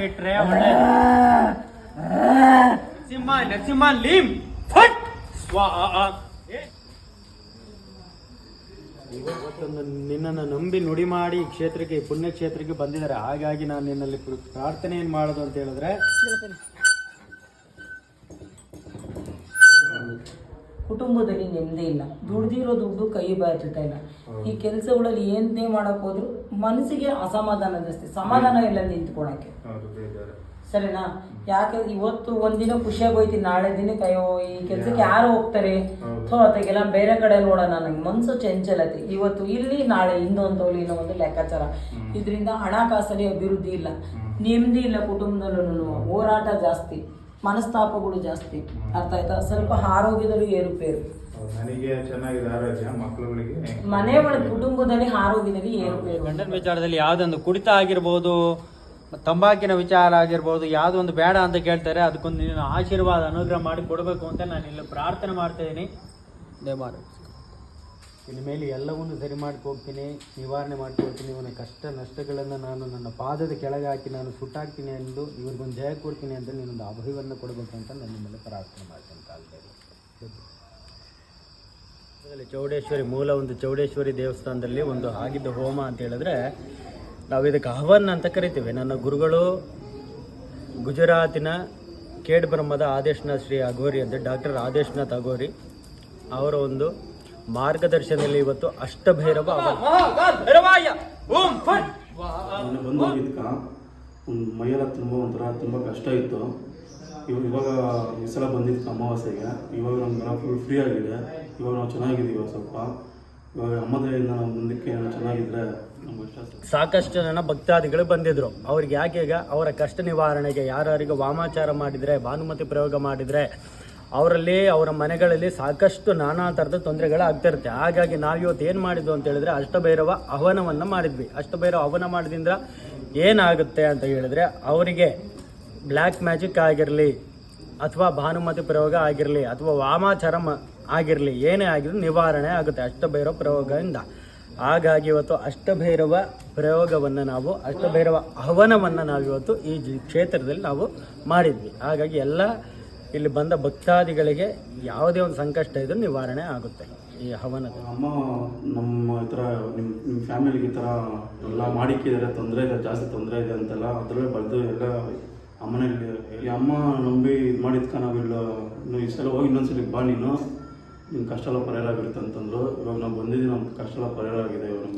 ಬಿಟ್ರೆ ಒಳ್ಳೆ ಸಿಂಹ ನರಸಿಂಹ ಲೀಮ್. ಫಟ್! ನಿನ್ನನ್ನು ನಂಬಿ ನುಡಿ ಮಾಡಿ ಈ ಕ್ಷೇತ್ರಕ್ಕೆ ಪುಣ್ಯ ಕ್ಷೇತ್ರಕ್ಕೆ ಬಂದಿದ್ದಾರೆ. ಹಾಗಾಗಿ ನಾನು ನಿನ್ನಲ್ಲಿ ಪ್ರ- ಪ್ರಾರ್ಥನೆ ಏನ್ ಮಾಡೋದು ಅಂತ ಹೇಳಿದ್ರೆ ಕುಟುಂಬದಲ್ಲಿ ನೆಮ್ಮದಿ ಇಲ್ಲ. ದುಡ್ದಿರೋ ದುಡ್ಡು ಕೈ ಬಾಯ್ತಿರ್ತಾ ಇಲ್ಲ. ಈ ಕೆಲಸಗಳಲ್ಲಿ ಏನೇ ಮಾಡಕ್ ಹೋದ್ರು ಮನಸ್ಸಿಗೆ ಅಸಮಾಧಾನ ಜಾಸ್ತಿ. ಸಮಾಧಾನ ಇಲ್ಲ ನಿಂತ್ಕೊಳಕ್ಕೆ. ಸರಿನಾ? ಯಾಕೆ ಇವತ್ತು ಒಂದಿನ ಖುಷಿಯಾಗಿ ಹೋಯ್ತೀನಿ ನಾಳೆ ದಿನಕ್ಕೆ ಅಯ್ಯೋ ಈ ಕೆಲ್ಸಕ್ಕೆ ಯಾರು ಹೋಗ್ತಾರೆ? ಸೊ ಅದಕ್ಕೆಲ್ಲ ಬೇರೆ ಕಡೆ ನೋಡೋಣ ನನಗೆ ಮನಸ್ಸು ಚಂಚಲತೆ ಇವತ್ತು ಇಲ್ಲಿ ನಾಳೆ ಇನ್ನೊಂದು ಇನ್ನೂ ಒಂದು ಲೆಕ್ಕಾಚಾರ. ಇದರಿಂದ ಹಣಕಾಸಲ್ಲಿ ಅಭಿವೃದ್ಧಿ ಇಲ್ಲ. ನೆಮ್ಮದಿ ಇಲ್ಲ ಕುಟುಂಬದಲ್ಲೂ ಹೋರಾಟ ಜಾಸ್ತಿ. ಮನಸ್ತಾಪಗಳು ಜಾಸ್ತಿ. ಅರ್ಥ ಆಯ್ತಾ? ಸ್ವಲ್ಪ ಆರೋಗ್ಯದಲ್ಲಿ ಏರುಪೇರು. ನನಗೆ ಚೆನ್ನಾಗಿದೆ ಆರೋಗ್ಯ ಮಕ್ಕಳುಗಳಿಗೆ ಮನೆ ಒಳಗೆ ಕುಟುಂಬದಲ್ಲಿ ಆರೋಗ್ಯದಲ್ಲಿ ಏರುಪೇರು. ಗಂಡನ ವಿಚಾರದಲ್ಲಿ ಯಾವುದೊಂದು ಕುಡಿತ ಆಗಿರ್ಬೋದು ತಂಬಾಕಿನ ವಿಚಾರ ಆಗಿರ್ಬೋದು ಯಾವ್ದೊಂದು ಬೇಡ ಅಂತ ಕೇಳ್ತಾರೆ. ಅದಕ್ಕೊಂದು ನೀನು ಆಶೀರ್ವಾದ ಅನುಗ್ರಹ ಮಾಡಿ ಕೊಡಬೇಕು ಅಂತ ನಾನು ಇಲ್ಲಿ ಪ್ರಾರ್ಥನೆ ಮಾಡ್ತಾ ಇದ್ದೀನಿ. ದೇವಾರ ಇನ್ನು ಮೇಲೆ ಎಲ್ಲವನ್ನು ಸರಿ ಮಾಡ್ಕೋಗ್ತೀನಿ ನಿವಾರಣೆ ಮಾಡ್ಕೊಳ್ತೀನಿ ಇವನ ಕಷ್ಟ ನಷ್ಟಗಳನ್ನು ನಾನು ನನ್ನ ಪಾದದ ಕೆಳಗೆ ಹಾಕಿ ನಾನು ಸುಟ್ಟಾಕ್ತೀನಿ ಎಂದು ಇವ್ರಿಗೊಂದು ಜಯ ಕೊಡ್ತೀನಿ ಅಂತ ನೀನೊಂದು ಅಭಯವನ್ನು ಕೊಡಬೇಕು ಅಂತ ನಾನು ನಿಮ್ಮಲ್ಲಿ ಪ್ರಾರ್ಥನೆ ಮಾಡ್ತೀನಿ ಕಾಲದಲ್ಲಿ ಚೌಡೇಶ್ವರಿ ಮೂಲ ಒಂದು ಚೌಡೇಶ್ವರಿ ದೇವಸ್ಥಾನದಲ್ಲಿ ಒಂದು ಆಗಿದ್ದ ಹೋಮ ಅಂತ ಹೇಳಿದ್ರೆ ನಾವು ಇದಕ್ಕೆ ಹವನ್ ಅಂತ ಕರಿತೀವಿ. ನನ್ನ ಗುರುಗಳು ಗುಜರಾತಿನ ಕೇಡ್ ಬ್ರಹ್ಮದ ಆದೇಶನಾಥ್ ಶ್ರೀ ಅಘೋರಿ ಅಂತ ಡಾಕ್ಟರ್ ಆದೇಶನಾಥ್ ಅಘೋರಿ ಅವರ ಒಂದು ಮಾರ್ಗದರ್ಶನದಲ್ಲಿ ಇವತ್ತು ಅಷ್ಟಭೈರವ ಭೈರವ ಬಂದು ಮೈಯೆಲ್ಲ ತುಂಬ ಒಂಥರ ತುಂಬ ಕಷ್ಟ ಇತ್ತು. ಇವಾಗ ಇವಾಗ ಈ ಸಲ ಬಂದಿತ್ತು ಅಮಾವಾಸ್ಯೆಗೆ. ಇವಾಗ ನಮ್ಗೆಲ್ಲ ಫುಲ್ ಫ್ರೀ ಆಗಿದೆ. ಇವಾಗ ನಾವು ಚೆನ್ನಾಗಿದ್ದೀವಿ ಸ್ವಲ್ಪ. ಇವಾಗ ಅಮ್ಮದರಿಂದ ನಾವು ಮುಂದಕ್ಕೆ ಏನೋ ಚೆನ್ನಾಗಿದ್ರೆ ಸಾಕಷ್ಟು ಜನ ಭಕ್ತಾದಿಗಳು ಬಂದಿದ್ರು. ಅವ್ರಿಗೆ ಯಾಕೆ ಈಗ ಅವರ ಕಷ್ಟ ನಿವಾರಣೆಗೆ ಯಾರ್ಯಾರಿಗೆ ವಾಮಾಚಾರ ಮಾಡಿದರೆ ಭಾನುಮತಿ ಪ್ರಯೋಗ ಮಾಡಿದರೆ ಅವರಲ್ಲಿ, ಅವರ ಮನೆಗಳಲ್ಲಿ ಸಾಕಷ್ಟು ನಾನಾ ಥರದ ತೊಂದರೆಗಳು ಆಗ್ತಿರುತ್ತೆ ಹಾಗಾಗಿ ನಾವು ಇವತ್ತು ಏನು ಮಾಡಿದ್ವು ಅಂತ ಹೇಳಿದ್ರೆ, ಅಷ್ಟಭೈರವ ಹವನವನ್ನು ಮಾಡಿದ್ವಿ. ಅಷ್ಟಭೈರವ ಹವನ ಮಾಡಿದ್ರಿಂದ ಏನಾಗುತ್ತೆ ಅಂತ ಹೇಳಿದ್ರೆ, ಅವರಿಗೆ ಬ್ಲ್ಯಾಕ್ ಮ್ಯಾಜಿಕ್ ಆಗಿರಲಿ, ಅಥವಾ ಭಾನುಮತಿ ಪ್ರಯೋಗ ಆಗಿರಲಿ, ಅಥವಾ ವಾಮಾಚಾರ ಆಗಿರಲಿ, ಏನೇ ಆಗಿರಲಿ ನಿವಾರಣೆ ಆಗುತ್ತೆ ಅಷ್ಟಭೈರವ ಪ್ರಯೋಗದಿಂದ. ಹಾಗಾಗಿ ಇವತ್ತು ಅಷ್ಟಭೈರವ ಪ್ರಯೋಗವನ್ನು ನಾವು, ಅಷ್ಟಭೈರವ ನಾವು ಇವತ್ತು ಈ ಕ್ಷೇತ್ರದಲ್ಲಿ ನಾವು ಮಾಡಿದ್ವಿ. ಹಾಗಾಗಿ ಎಲ್ಲ ಇಲ್ಲಿ ಬಂದ ಭಕ್ತಾದಿಗಳಿಗೆ ಯಾವುದೇ ಒಂದು ಸಂಕಷ್ಟ ಇದ್ರೂ ನಿವಾರಣೆ ಆಗುತ್ತೆ ಈ ಹವನದ. ಅಮ್ಮ ನಮ್ಮ ಈ ಥರ ನಿಮ್ಮ ನಿಮ್ಮ ಫ್ಯಾಮಿಲಿಗೆ ಈ ಥರ ಎಲ್ಲ ಮಾಡಿಕ್ಕಿದ್ರೆ ತೊಂದರೆ ಇದೆ, ಜಾಸ್ತಿ ತೊಂದರೆ ಇದೆ ಅಂತೆಲ್ಲ, ಅದರಲ್ಲೇ ಬರೆದು ಎಲ್ಲ ಅಮ್ಮನಲ್ಲಿ ಅಮ್ಮ ನಂಬಿ ಇದು ಮಾಡಿದ್ಕ ಇನ್ನು ಈ ಸಲ ಹೋಗಿ ಇನ್ನೊಂದ್ಸಲಿ ಬಾ ನೀನು ನಿಮ್ಮ ಕಷ್ಟ ಎಲ್ಲ ಪರಿಹಾರ ಆಗಿರುತ್ತೆ ಅಂತಂದ್ರು. ಇವಾಗ ನಾವು ಬಂದಿದ್ದೀವಿ ನಮ್ಮ ಕಷ್ಟ ಎಲ್ಲ ಪರಿಹಾರ ಆಗಿದೆ ಇವಾಗ